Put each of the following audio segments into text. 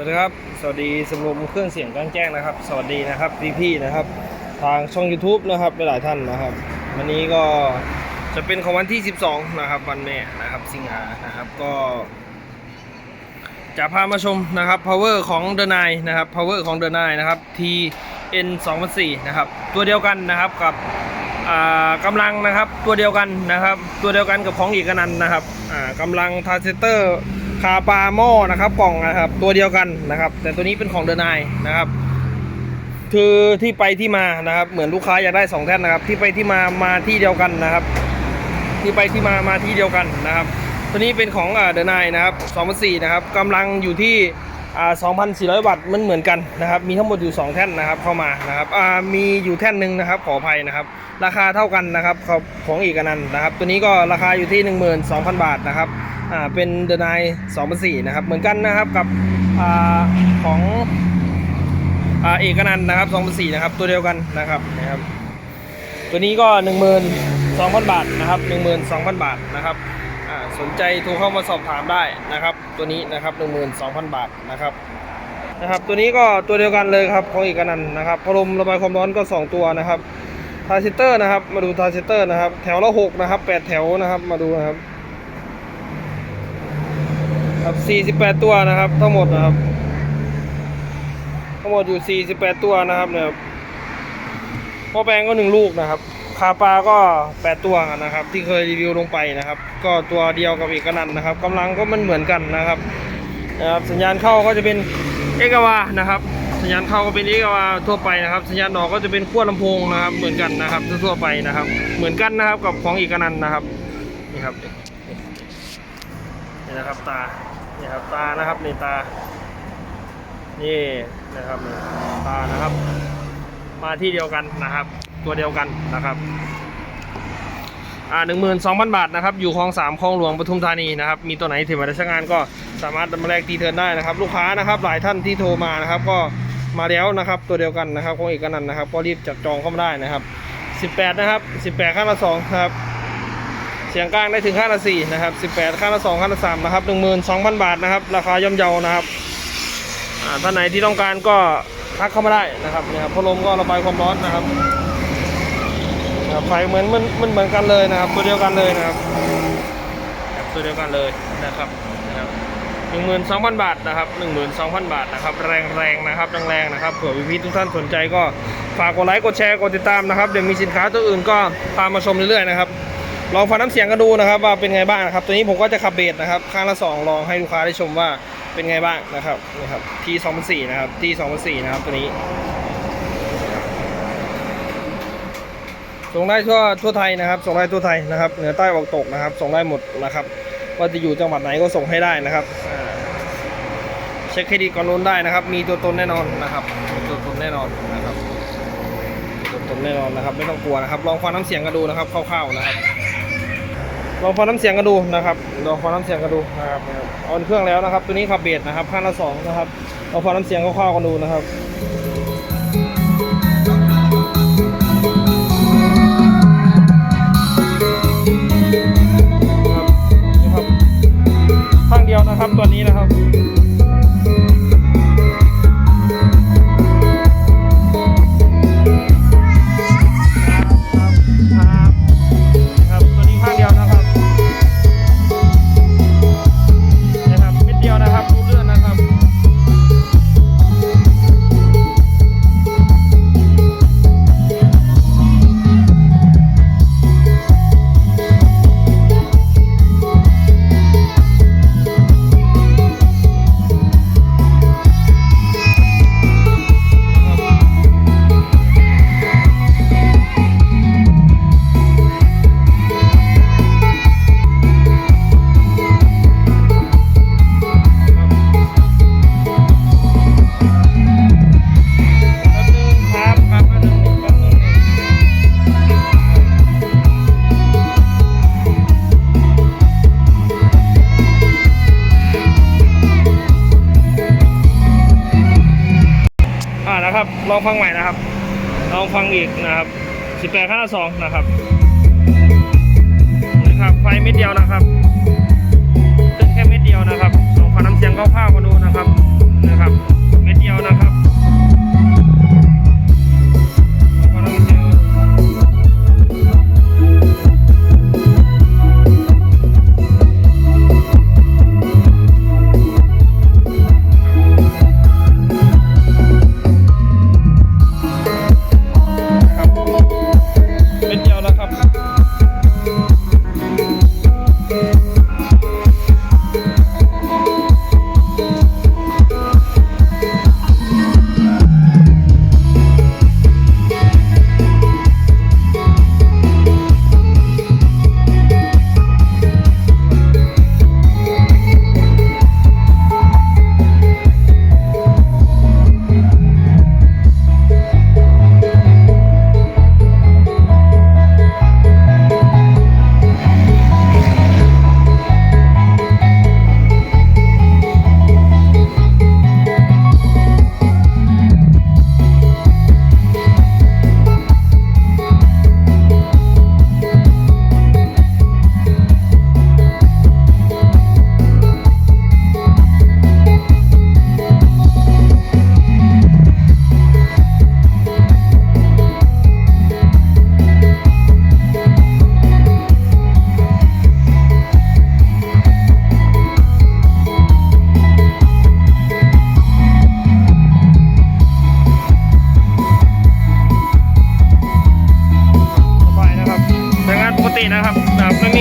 วัสดีครับ สวัสดีสำรวมเครื่องเสียงกลางแจ้งนะครับ สวัสดีนะครับพี่ๆนะครับ ทางช่อง YouTube นะครับหลายท่านนะครับ วันนี้ก็จะเป็นของวันที่ 12 นะครับ วันแม่นะครับ สิงหานะครับก็ จะพามาชมนะครับ power ของ The n i นะครับ power ของ The n i นะครับ TN 2004นะครับ ตัวเดียวกันนะครับกับอ่ากำลังนะครับตัวเดียวกันนะครับ ตัวเดียวกันกับของอีกนันนะครับอ่ากำลังทาร์เซเตอร์ คาปาโมนะครับกล่องนะครับ ตัวเดียวกันนะครับ แต่ตัวนี้เป็นของ The n i นะครับ คือที่ไปที่มานะครับ เหมือนลูกค้าอยากได้สองแท่นนะครับ ที่ไปที่มามาที่เดียวกันนะครับ ที่ไปที่มามาที่เดียวกันนะครับ ตัวนี้เป็นของเดนายนะครับ2004นะครับกำลังอยู่ที่อ่า2,400 วัตต์มันเหมือนกันนะครับ มีทั้งหมดอยู่ 2 แท่นนะครับเข้ามานะครับอ่ามีอยู่แท่นหนึ่งนะครับ ขออภัยนะครับ ราคาเท่ากันนะครับของอีกนันนะครับ ตัวนี้ก็ราคาอยู่ที่ 12,000 บาทนะครับ อ่าเป็นเดนาย2004นะครับ เหมือนกันนะครับกับอ่าของอ่าเอกนันนะครับ2004นะครับ ตัวเดียวกันนะครับนะครับ ตัวนี้ก็12,000บาทนะครับ12,000บาทนะครับอ่าสนใจโทรเข้ามาสอบถามได้นะครับ ตัวนี้นะครับ12,000บาทนะครับนะครับ ตัวนี้ก็ตัวเดียวกันเลยครับของเอกนันนะครับพัดลมระบายความร้อนก็ 2 ตัวนะครับทาร์ซิเตอร์นะครับ มาดูทาร์ซิเตอร์นะครับ แถวละ6นะครับ8แถวนะครับ มาดูนะครับ ครับ48 ตัวนะครับทั้งหมดนะครับ ทั้งหมดอยู่ 48 ตัวนะครับเนี่ยพ่อแปลงก็หนึ่งลูกนะครับคาปลาก็ 8 ตัวนะครับ ที่เคยรีวิวลงไปนะครับ ก็ตัวเดียวกับเอกนันนะครับกำลังก็มันเหมือนกันนะครับนะครับ สัญญาณเข้าก็จะเป็นเอกวานะครับ สัญญาณเข้าก็เป็นเอกวาทั่วไปนะครับ สัญญาณออกก็จะเป็นขั้วลำโพงนะครับ เหมือนกันนะครับทั่วไปนะครับ เหมือนกันนะครับกับของเอกนันนะครับนี่ครับนี่นะครับตา นี่ครับตานะครับนี่ตา นี่นะครับตานะครับ มาที่เดียวกันนะครับ ตัวเดียวกันนะครับอ่าหนึ่งหมื่นสองพันบาทนะครับ อยู่คลองสามคลองหลวงปทุมธานีนะครับ มีตัวไหนถือมาได้ใช้งานก็สามารถมาแลกตีเทิร์นได้นะครับ ลูกค้านะครับหลายท่านที่โทรมานะครับ ก็มาแล้วนะครับ ตัวเดียวกันนะครับของเอกนันนะครับ ก็รีบจับจองเข้ามาได้นะครับสิบแปดนะครับสิบแปดข้างละสองครับ เสียงกลางได้ถึงข้างละสี่นะครับสิบแปดข้างละสองข้างละสามนะครับหนึ่งหมื่นสองพันบาทนะครับ ราคาย่อมเยานะครับท่านไหนที่ต้องการก็ทักเข้ามาได้นะครับเนี่ยครับพัดลมก็ระบายความร้อนนะครับไฟเหมือนมันมันเหมือนกันเลยนะครับ ตัวเดียวกันเลยนะครับตัวเดียวกันเลยนะครับหนึ่งหมื่นสองพันบาทนะครับหนึ่งหมื่นสองพันบาทนะครับ แรงแรงนะครับแรงๆนะครับเผื่อพี่ๆทุกท่านสนใจก็ฝากกดไลค์กดแชร์กดติดตามนะครับเดี๋ยวมีสินค้าตัวอื่นก็พามาชมเรื่อยๆนะครับ ลองฟังน้ำเสียงกันดูนะครับว่าเป็นไงบ้างนะครับ ตัวนี้ผมก็จะขับเบสนะครับข้างละสองลองให้ลูกค้าได้ชมว่าเป็นไงบ้างนะครับนี่ครับที่2004นสี่นะครับที่2004นสี่นะครับตัวนี้ส่งได้ทั่วทั่วไทยนะครับ ส่งได้ทั่วไทยนะครับเหนือใต้ออกตกนะครับ ส่งได้หมดนะครับ ว่าจะอยู่จังหวัดไหนก็ส่งให้ได้นะครับเช็คเครดิตก่อนโอนได้นะครับ มีตัวตนแน่นอนนะครับมีตัวตนแน่นอนนะครับมีตัวตนแน่นอนนะครับ ไม่ต้องกลัวนะครับ ลองฟังน้ำเสียงกันดูนะครับคร่าวๆนะครับ ลองฟังน้ำเสียงกันดูนะครับลองฟังน้ำเสียงกันดูนะครับออนเครื่องแล้วนะครับ ตัวนี้ขับเบสนะครับข้างละสองนะครับลองฟังน้ำเสียงคร่าวๆกันดูนะครับนะครับข้างเดียวนะครับตัวนี้นะครับ นะครับ ลองฟังใหม่นะครับ ลองฟังอีกนะครับ18ข้างละสองนะครับนะครับไฟเม็ดเดียวนะครับขึ้นแค่เม็ดเดียวนะครับลองฟังน้ำเสียงคร่าวๆมาดูนะครับนะครับ เม็ดเดียวนะครับ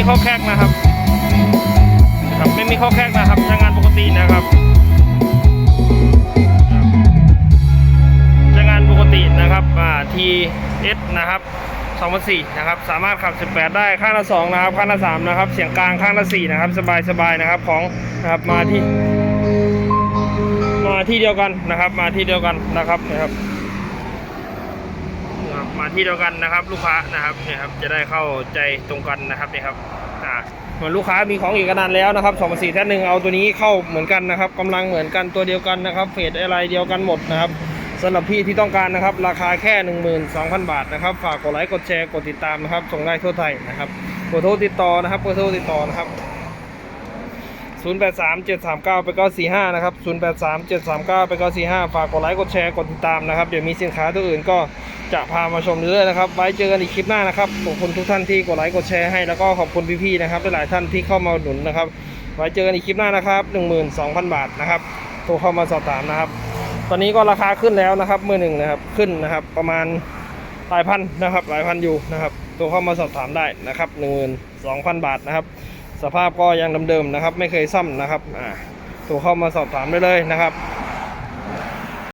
ข้อแคงนะครับ ครับไม่มีข้อแคงนะครับใช้งานปกตินะครับใช้งานปกตินะครับอ่า TS นะครับ2004นะครับ สามารถขับ 18 ได้ข้างละ 2 นะครับ ข้างละ 3 นะครับ เสียงกลางข้างละ 4 นะครับ สบายๆนะครับ ของนะครับ มาที่ มาที่เดียวกันนะครับ มาที่เดียวกันนะครับนะครับ ครับมาที่เดียวกันนะครับ ลูกค้านะครับเนี่ยครับจะได้เข้าใจตรงกันนะครับนี่ครับอ่าเหมือนลูกค้ามีของอีกนานแล้วนะครับสองสี่แท่หนึ่งเอาตัวนี้เข้าเหมือนกันนะครับกำลังเหมือนกันตัวเดียวกันนะครับเฟสอะไรเดียวกันหมดนะครับสำหรับพี่ที่ต้องการนะครับ ราคาแค่ 12,000 บาทนะครับ ฝากกดไลค์กดแชร์กดติดตามนะครับส่งได้ทั่วไทยนะครับกดโทรติดต่อนะครับกดโทรติดต่อนะครับ 083 739ไป945 นะครับ 083 739ไป945 ฝากกดไลค์กดแชร์กดติดตามนะครับ เดี๋ยวมีสินค้าตัวอื่นก็จะพามาชมเรื่อยๆนะครับ ไว้เจอกันอีกคลิปหน้านะครับขอบคุณทุกท่านที่กดไลค์กดแชร์ให้แล้วก็ขอบคุณพี่ๆนะครับหลายๆท่านที่เข้ามาหนุนนะครับ ไว้เจอกันอีกคลิปหน้านะครับ 12,000 บาทนะครับโทรเข้ามาสอบถามนะครับ ตอนนี้ก็ราคาขึ้นแล้วนะครับมือหนึ่งนะครับขึ้นนะครับ ประมาณหลายพันนะครับหลายพันอยู่นะครับโทรเข้ามาสอบถามได้นะครับ12,000 บาทนะครับ สภาพก็ยังเดิมๆนะครับ ไม่เคยซ่อมนะครับอ่าโทรเข้ามาสอบถามได้เลยนะครับ